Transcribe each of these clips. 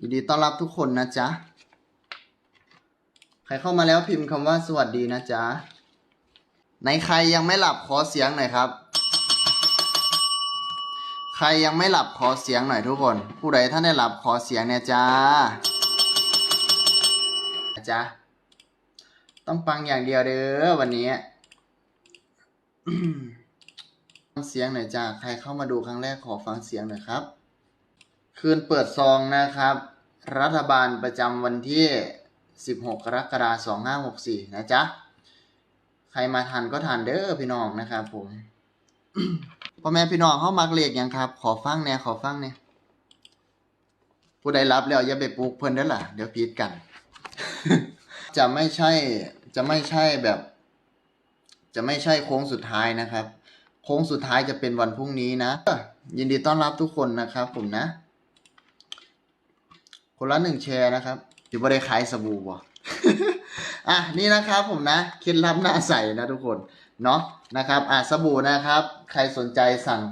ยินดีต้อนรับทุกคนนะจ๊ะ ใครเข้ามาแล้วพิมพ์คำว่าสวัสดีนะจ๊ะ ในใครยังไม่หลับขอเสียงหน่อยครับ ใครยังไม่หลับขอเสียงหน่อยทุกคน ผู้ใดท่านได้หลับขอเสียงเนี่ยจ้านะจ๊ะ ต้องฟังอย่างเดียวเด้อวันนี้ฟังเสียงหน่อยจ้าใครเข้ามาดูครั้งแรกขอฟังเสียงหน่อยครับ คืนเปิดซองนะครับ รัฐบาลประจำวันที่ 16 กรกฎาคม 2564 นะจ๊ะ ใครมาทันก็ทันเด้อพี่น้องนะครับผมพ่อแม่พี่น้องเข้ามักเลขหยังครับ ขอฟังแน่ขอฟังแน่ผู้ใดรับแล้วอย่าไปปลุกเพิ่นเด้ล่ะ เดี๋ยวผิดกัน จะไม่ใช่จะไม่ใช่แบบ จะไม่ใช่โค้งสุดท้ายนะครับ โค้งสุดท้ายจะเป็นวันพรุ่งนี้นะยินดีต้อนรับทุกคนนะครับผมนะ คนละหนึ่งแชร์นะครับอยู่บ่ได้ขายสบู่บ่อะนี่นะครับผมนะเคล็ดลับหน้าใสนะทุกคนเนาะนะครับอะสบู่นะครับ ใครสนใจสั่ง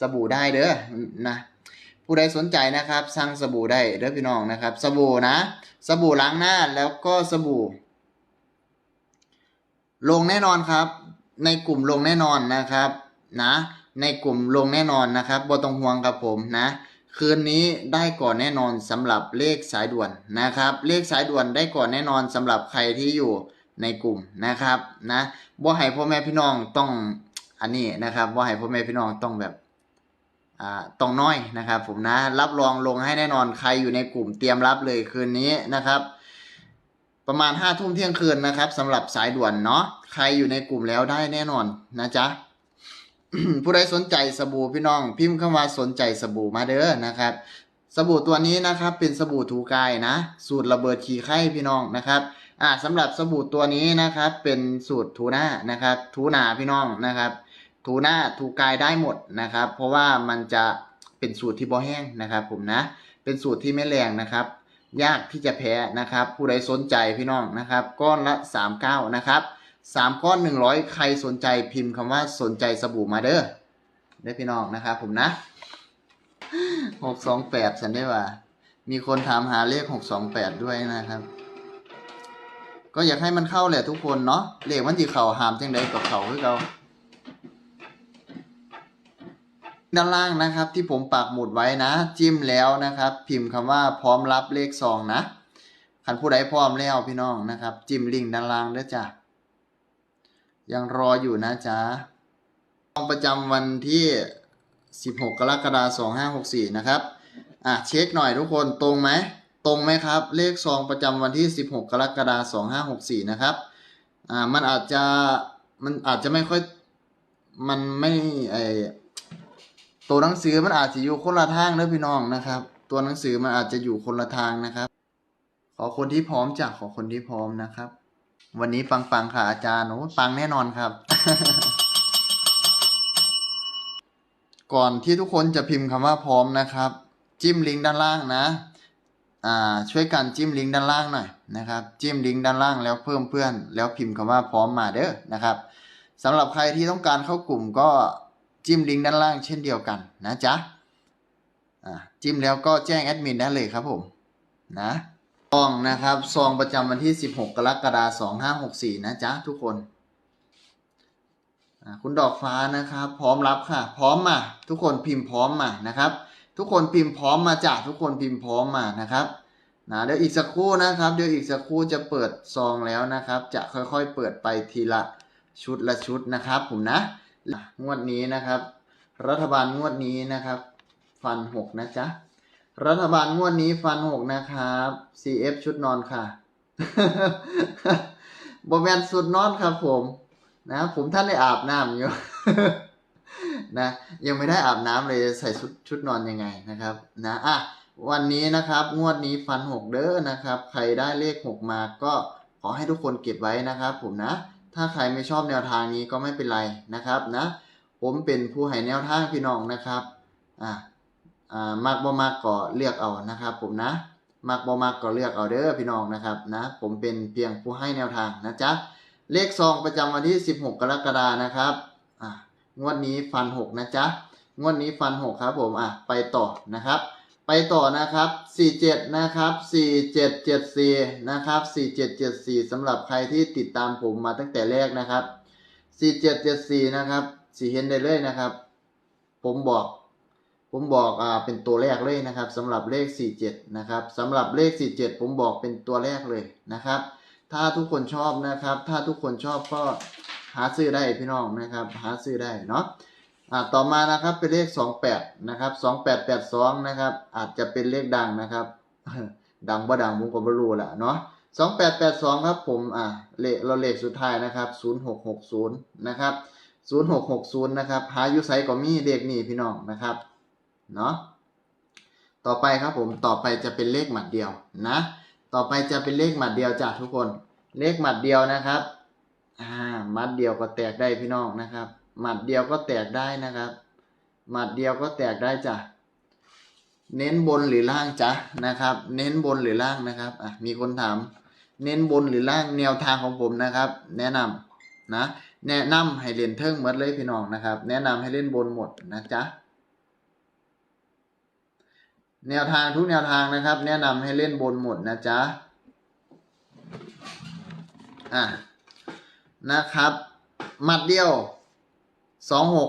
สบู่ได้เด้อนะผู้ใดสนใจนะครับ สั่งสบู่ได้เด้อพี่น้องนะครับ สบู่นะ สบู่ล้างหน้าแล้วก็สบู่ ลงแน่นอนครับ ในกลุ่มลงแน่นอนนะครับ นะ ในกลุ่มลงแน่นอนนะครับบ่ต้องห่วงครับผมนะ คืนนี้ได้ก่อนแน่นอนสำหรับเลขสายด่วนนะครับ เลขสายด่วนได้ก่อนแน่นอนสำหรับใครที่อยู่ในกลุ่มนะครับนะบ่ให้พ่อแม่พี่น้องต้องอันนี้นะครับบ่ให้พ่อแม่พี่น้องต้องแบบอ่าต้องน้อยนะครับผมนะรับรองลงให้แน่นอนใครอยู่ในกลุ่มเตรียมรับเลยคืนนี้นะครับ ประมาณห้าทุ่มเที่ยงคืนนะครับสำหรับสายด่วนเนาะใครอยู่ในกลุ่มแล้วได้แน่นอนนะจ๊ะ ผู้ใดสนใจสบู่พี่น้อง พิมพ์คำว่าสนใจสบู่มาเด้อนะครับ สบู่ตัวนี้นะครับ เป็นสบู่ถูกายนะ สูตรระเบิดขี้ไข้พี่น้องนะครับอ่าสำหรับสบู่ตัวนี้นะครับ เป็นสูตรถูหน้านะครับ ถูหนาพี่น้องนะครับ ถูหน้าถูกายได้หมดนะครับ เพราะว่ามันจะเป็นสูตรที่บ่แห้งนะครับ ผมนะ เป็นสูตรที่ไม่แรงนะครับ ยากที่จะแพ้นะครับ ผู้ใดสนใจพี่น้องนะครับ ก้อนละ 39 นะครับ สามก้อน100ใครสนใจพิมพ์คำว่าสนใจสบู่มาเด้อได้พี่น้องนะครับผมนะ628ฉันได้ว่า มีคนถามหาเลข628ด้วยนะครับ ก็อยากให้มันเข้าแหละทุกคนเนาะเลขมันที่เขาหามจังใดกับเขาคือเราด้านล่างนะครับ ที่ผมปักหมุดไว้นะ จิ้มแล้วนะครับ พิมพ์คำว่าพร้อมรับเลขซองนะคันผู้ใดพร้อมแล้วพี่น้องนะครับ จิ้มลิงก์ด้านล่างเด้อจ้ะ ยังรออยู่นะจ๊ะซองประจำวันที่ 16 กรกฎาคม2564 นะครับ อะ เช็คหน่อยทุกคนตรงไหม ตรงไหมครับ เลขซองประจำวันที่ 16 กรกฎาคม2564 นะครับ อ่า มันอาจจะ มันอาจจะไม่ค่อย มันไม่ไอตัวหนังสือมันอาจจะอยู่คนละทางเด้อพี่น้องนะครับ ตัวหนังสือมันอาจจะอยู่คนละทางนะครับ ขอคนที่พร้อมจ้ะขอคนที่พร้อมนะครับ วันนี้ฟังฟังๆค่ะอาจารย์โอ้ฟังแน่นอนครับ ก่อนที่ทุกคนจะพิมพ์คำว่าพร้อมนะครับ จิ้มลิงก์ด้านล่างนะ อ่า ช่วยกันจิ้มลิงก์ด้านล่างหน่อยนะครับ จิ้มลิงก์ด้านล่างแล้วเพิ่มเพื่อน แล้วพิมพ์คำว่าพร้อมมาเด้อนะครับสำหรับใครที่ต้องการเข้ากลุ่มก็จิ้มลิงก์ด้านล่างเช่นเดียวกันนะจ๊ะ อ่าจิ้มแล้วก็แจ้งแอดมินได้เลยครับผม นะ ซองนะครับ ซองประจำวันที่ 16 กรกฎาคม2564 นะจ๊ะทุกคนคุณดอกฟ้านะครับ พร้อมรับค่ะ พร้อมมา ทุกคนพิมพ์พร้อมมานะครับ ทุกคนพิมพ์พร้อมมาจากทุกคนพิมพ์พร้อมมานะครับนะเดี๋ยวอีกสักครู่นะครับ เดี๋ยวอีกสักครู่จะเปิดซองแล้วนะครับ จะค่อยๆเปิดไปทีละชุดละชุดนะครับ ผมนะงวดนี้นะครับ รัฐบาลงวดนี้นะครับ ฟันหกนะจ๊ะ รัฐบาลงวดนี้ฟันหกนะครับ CF ชุดนอนค่ะบแมนสุดนอนครับผมนะผมท่านได้อาบน้ำอยู่นะยังไม่ได้อาบน้ำเลยใส่ชุดชุดนอนยังไงนะครับ นะอะวันนี้นะครับ งวดนี้ฟันหกเด้อนะครับ ใครได้เลขหกมาก็ขอให้ทุกคนเก็บไว้นะครับ ผมนะ ถ้าใครไม่ชอบแนวทางนี้ก็ไม่เป็นไรนะครับนะ ผมเป็นผู้ให้แนวทางพี่น้องนะครับอะ อ่ามักบ่มักก็เลือกเอานะครับ ผมนะมักบ่มักก็เลือกเอาเด้อพี่น้องนะครับนะผมเป็นเพียงผู้ให้แนวทางนะจ๊ะเลขซองประจำวันที่ 16 กรกฎานะครับอะงวดนี้ฟัน 6 นะจ๊ะงวดนี้ฟัน 6 ครับผมอะไปต่อนะครับ ไปต่อนะครับ 47 นะครับ 4774 นะครับ 4774สำหรับใครที่ติดตามผมมาตั้งแต่แรกนะครับ 4774 นะครับสีเห็นได้เลยนะครับ ผมบอก ผมบอกอ่าเป็นตัวแรกเลยนะครับสำหรับเลข 47 นะครับสำหรับเลข 47 ผมบอกเป็นตัวแรกเลยนะครับ ถ้าทุกคนชอบนะครับ ถ้าทุกคนชอบก็หาซื้อได้พี่น้องนะครับ หาซื้อได้เนาะอ่าต่อมานะครับเป็นเลข 28 นะครับ 2882 นะครับ อาจจะเป็นเลขดังนะครับ ดังบ่ดังผมก็บ่รู้แหละเนาะ2882 ครับผมอ่าเลขเราเลขสุดท้ายนะครับ 0660 นะครับ 0660 นะครับหาอยู่ไสก็มีเลขนี้พี่น้องนะครับ เนาะต่อไปครับผมต่อไปจะเป็นเลขหมัดเดียวนะ ต่อไปจะเป็นเลขหมัดเดียวจ้ะทุกคน เลขหมัดเดียวนะครับอ่ามัดเดียวก็แตกได้พี่น้องนะครับ หมัดเดียวก็แตกได้นะครับ หมัดเดียวก็แตกได้จ้ะเน้นบนหรือล่างจ้ะนะครับ เน้นบนหรือล่างนะครับอะมีคนถาม เน้นบนหรือล่างแนวทางของผมนะครับ แนะนำนะ แนะนำให้เล่นเทิงหมดเลยพี่น้องนะครับ แนะนำให้เล่นบนหมดนะจ๊ะ แนวทางทุกแนวทางนะครับ แนะนำให้เล่นบนหมดนะจ๊ะอะนะครับ หมัดเดียว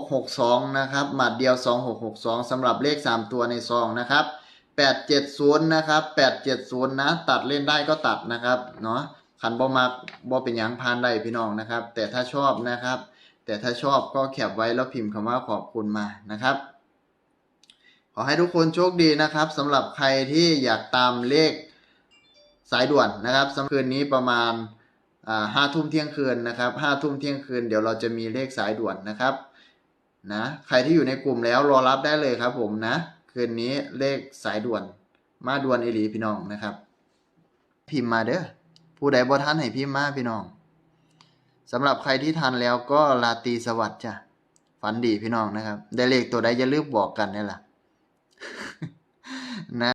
2662 นะครับ หมัดเดียว 2662สำหรับเลข 3 ตัวในซองนะครับ 870 นะครับ 870 นะ ตัดเล่นได้ก็ตัดนะครับ เนาะคันบ่มักบ่เป็นยังพานได้พี่น้องนะครับ แต่ถ้าชอบนะครับ แต่ถ้าชอบก็แคปไว้แล้วพิมพ์คำว่าขอบคุณมานะครับ ขอให้ทุกคนโชคดีนะครับสำหรับใครที่อยากตามเลขสายด่วนนะครับสำหรับคืนนี้ประมาณห้าทุ่มเที่ยงคืนนะครับห้าทุ่มเที่ยงคืนเดี๋ยวเราจะมีเลขสายด่วนนะครับนะใครที่อยู่ในกลุ่มแล้วรอรับได้เลยครับผมนะคืนนี้เลขสายด่วน มาด่วนเอลีพี่น้องนะครับ พิมพ์มาเด้อผู้ใดบ่ทันให้พิมพ์มาพี่น้องสำหรับใครที่ทันแล้วก็ลาตีสวัสดิ์จ้ะฝันดีพี่น้องนะครับ ได้เลขตัวใดอย่าลืมบอกกันนี่แหละ